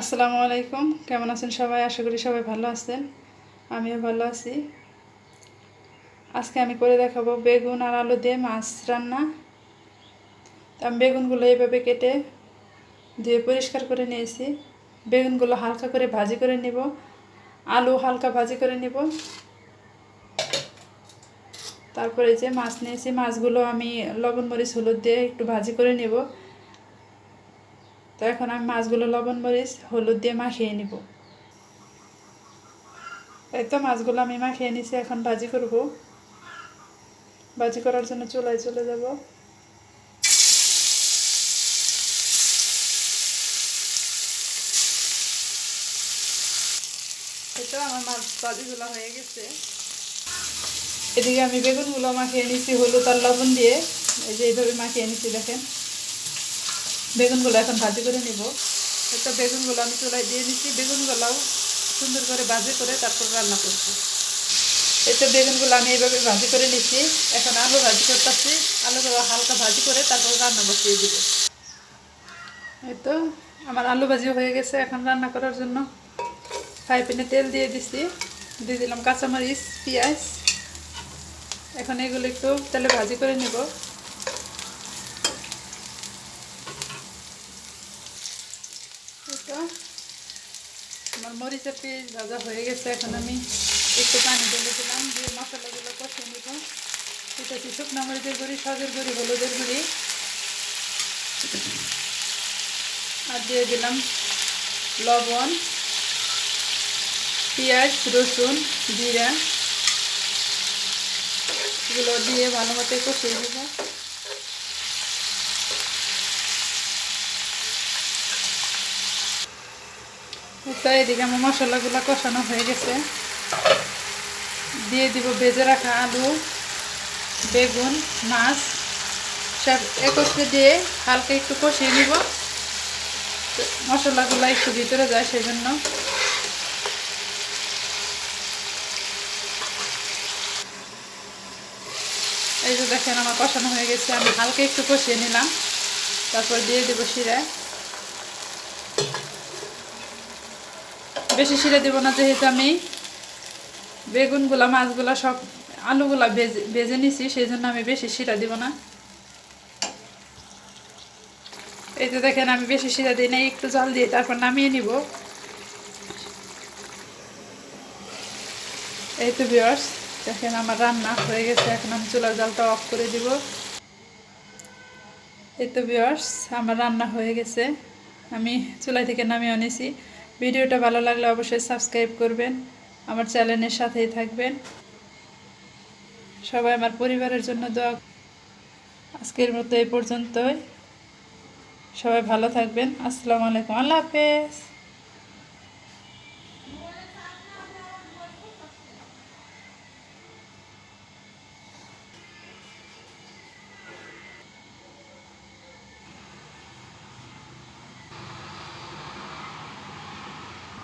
আসসালামু আলাইকুম। কেমন আছেন সবাই? আশা করি সবাই ভালো আছেন। আমিও ভালো আছি। আজকে আমি করে দেখাবো বেগুন আর আলু দিয়ে মাছ রান্না। আমি বেগুনগুলো এইভাবে কেটে ধুয়ে পরিষ্কার করে নিয়েছি। বেগুনগুলো হালকা করে ভাজি করে নিব। আলু হালকা ভাজি করে নিব। তারপরে যে মাছ নিয়েছি, মাছগুলো আমি লবণ, মরিচ, হলুদ দিয়ে একটু ভাজি করে নেব। তো এখন আমি মাছগুলো লবণ মরিচ, হলুদ দিয়ে মাখিয়ে নিব। এই তো মাছগুলো আমি মাখিয়ে নিছি, এখন ভাজি করব। ভাজি করার জন্য চুলায় চলে যাব। তো আমার মাছ ভাজিগুলো হয়ে গেছে। এদিকে আমি বেগুনগুলো মাখিয়ে নিছি, হলুদ আর লবণ দিয়ে। এই যে এইভাবে মাখিয়ে নিছি, দেখেন। বেগুনগুলো এখন ভাজি করে নিব। একটা বেগুনগুলো আমি চুলায় দিয়ে নিচ্ছি বেগুনগুলো সুন্দর করে ভাজি করে তারপর রান্না করছি এই তো বেগুনগুলো আমি এইভাবে ভাজি করে নিচ্ছি এখন আলু ভাজি করতেছি। আলুগুলো হালকা ভাজি করে তারপর রান্না বসিয়ে দিব। এই আমার আলু ভাজি হয়ে গেছে এখন রান্না করার জন্য। ফ্রাই প্যানে তেল দিয়ে দিছি। দিয়ে দিলাম কাঁচামরিচ, পেঁয়াজ। এখন এগুলো একটু তেলে ভাজি করে নেব তো আমার মরিচের পেঁয়াজ ভাজা হয়ে গেছে, এখন আমি একটু পানি ঢেলে দিলাম, দিয়ে মশলাগুলো কষিয়ে নেব। দিতেছি শুকনো মরিচের গুঁড়ি, সজের গুঁড়ি, হলুদের গুঁড়ি। আর দিয়ে দিলাম লবণ, পেঁয়াজ, রসুন, জিরা। এগুলো দিয়ে ভালো মতো কষিয়ে নেব। তো এদিকে আমার মশলাগুলো কষানো হয়ে গেছে। দিয়ে দিব বেজে রাখা আলু, বেগুন, মাছ। সব একত্রে দিয়ে হালকা একটু কষিয়ে নিব। মশলাগুলো একটু ভিতরে যায় সেই জন্য এই যে দেখেন আমার কষানো হয়ে গেছে, আমি হালকা একটু কষিয়ে নিলাম। তারপর দিয়ে দেবো শিরা। বেশি শিরা দেবো না, যেহেতু আমি বেগুনগুলা, মাছগুলা সব আলুগুলা ভেজে ভেজে নিছি সেই জন্য আমি বেশি শিরা দিব না। এই তো দেখেন, আমি বেশি শিরা দিই না একটু জল দিয়ে তারপর নামিয়ে নিব। এই তো বিয়ার্স দেখেন আমার রান্না হয়ে গেছে, এখন আমি চুলার জালটা অফ করে দিব। এই তো বিয়ার্স আমার রান্না হয়ে গেছে, আমি চুলাই থেকে নামিয়ে আনেছি ভিডিওটা ভালো লাগলে অবশ্যই সাবস্ক্রাইব করবেন, আমার চ্যানেলের সাথেই থাকবেন। সবাই আমার পরিবারের জন্য দোয়া আজকের মতো এই পর্যন্তই। সবাই ভালো থাকবেন। আসসালামু আলাইকুম। আল্লাহ হাফেজ।